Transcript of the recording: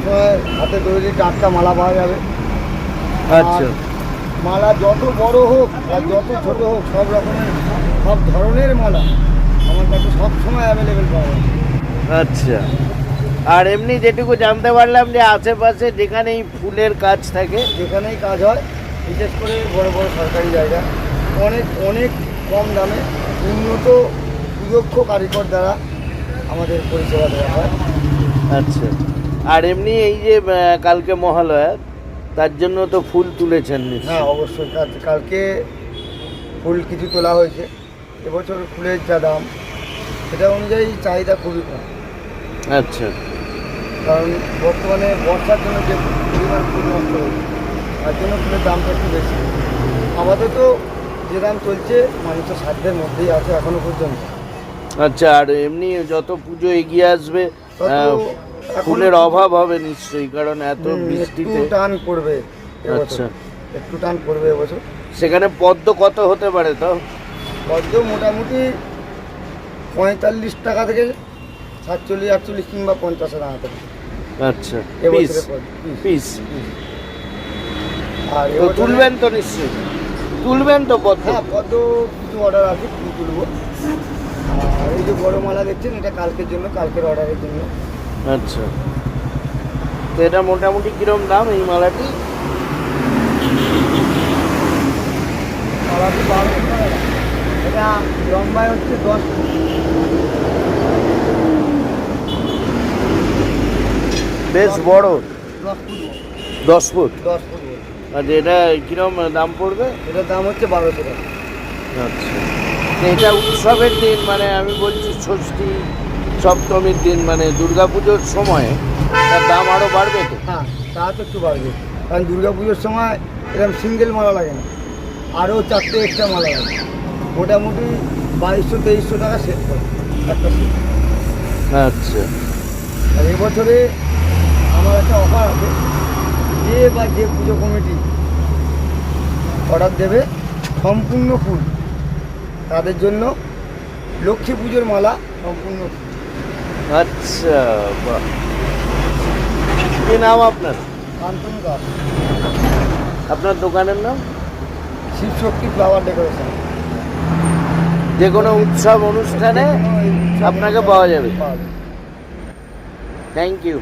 সবসময় হাতে তৈরি টাটকা মালা পাওয়া যাবে। আচ্ছা। মালা যত বড় হোক আর যত ছোট হোক সব রকমের সব ধরনের মালা আমার কাছে সব সময় অ্যাভেলেবেল পাওয়া যায়। আচ্ছা। আর এমনি যেটুকু জানতে পারলাম যে আশেপাশে যেখানেই ফুলের কাজ থাকে যেখানেই কাজ হয় বিশেষ করে বড় বড় সরকারি জায়গা অনেক অনেক কম দামে উন্নত সুদক্ষ কারিগর দ্বারা আমাদের পরিষেবা দেওয়া হয়। আচ্ছা। আর এমনি এই যে কালকে মহালয়া তার জন্য তো ফুল তুলেছেন হ্যাঁ অবশ্যই। কাল- কালকে ফুল কিছু তোলা হয়েছে। এবছর ফুলের যা দাম সেটা অনুযায়ী চাহিদা খুবই কম। আচ্ছা। কারণ বর্তমানে বর্ষার জন্য যে পরিমাণ ফুল নষ্ট হয়েছে তার জন্য ফুলের দামটা একটু বেশি। আপাতত যে দাম চলছে মানুষের সাধ্যের মধ্যেই আছে এখনও পর্যন্ত। আচ্ছা আর এমনি যত পুজো এগিয়ে আসবে ফুলের অভাব হবে নিশ্চয়ই কারণ এত বৃষ্টিতে টান পড়বে আচ্ছা। একটু টান পড়বে এবছর। সেখানে পদ্ম কত হতে পারে তো পদ্ম মোটামুটি পঁয়তাল্লিশ টাকা থেকে সাতচল্লিশ আটচল্লিশ কিংবা পঞ্চাশ টাকা থেকে। আচ্ছা পিস আর তুলবেন তো নিশ্চয়ই। তুলবেন তো পদ্ম। হ্যাঁ পদ্ম কিছু অর্ডার আছে তুলবো। আর এই যে বড় মালা দেখছেন এটা কালকের জন্য কালকের অর্ডারের জন্য। আচ্ছা। তো এটা মোটামুটি কিরম দাম এই মালাটি? এটা লম্বায় হচ্ছে দশ বেশ বড়। দশ ফুট দশ ফুট? এটা দাম পড়বে? এটার দাম হচ্ছে বারোশো টাকা। আচ্ছা। এটা উৎসবের দিন মানে আমি বলছি ষষ্ঠী সপ্তমীর দিন মানে দুর্গাপুজোর সময় তার দাম আরও বাড়বে তো? হ্যাঁ তা তো একটু বাড়বে। কারণ দুর্গা পুজোর সময় এরকম সিঙ্গেল মালা লাগে না। আরও চারটে এক্সট্রা মালা লাগে। মোটামুটি বাইশশো তেইশশো টাকা সেট করে একটা আচ্ছা। আর এবছরে আমার একটা অফার আছে। যে বা যে পুজো কমিটি অর্ডার দেবে সম্পূর্ণ ফুল তাদের জন্য লক্ষ্মী পুজোর মালা সম্পূর্ণ ফুল আচ্ছা বাহ। কি নাম আপনার? দাস আপনার দোকানের নাম? শিবশক্তি ফ্লাওয়ার ডেকোরেশন যে কোনো উৎসব অনুষ্ঠানে আপনাকে পাওয়া যাবে। Thank you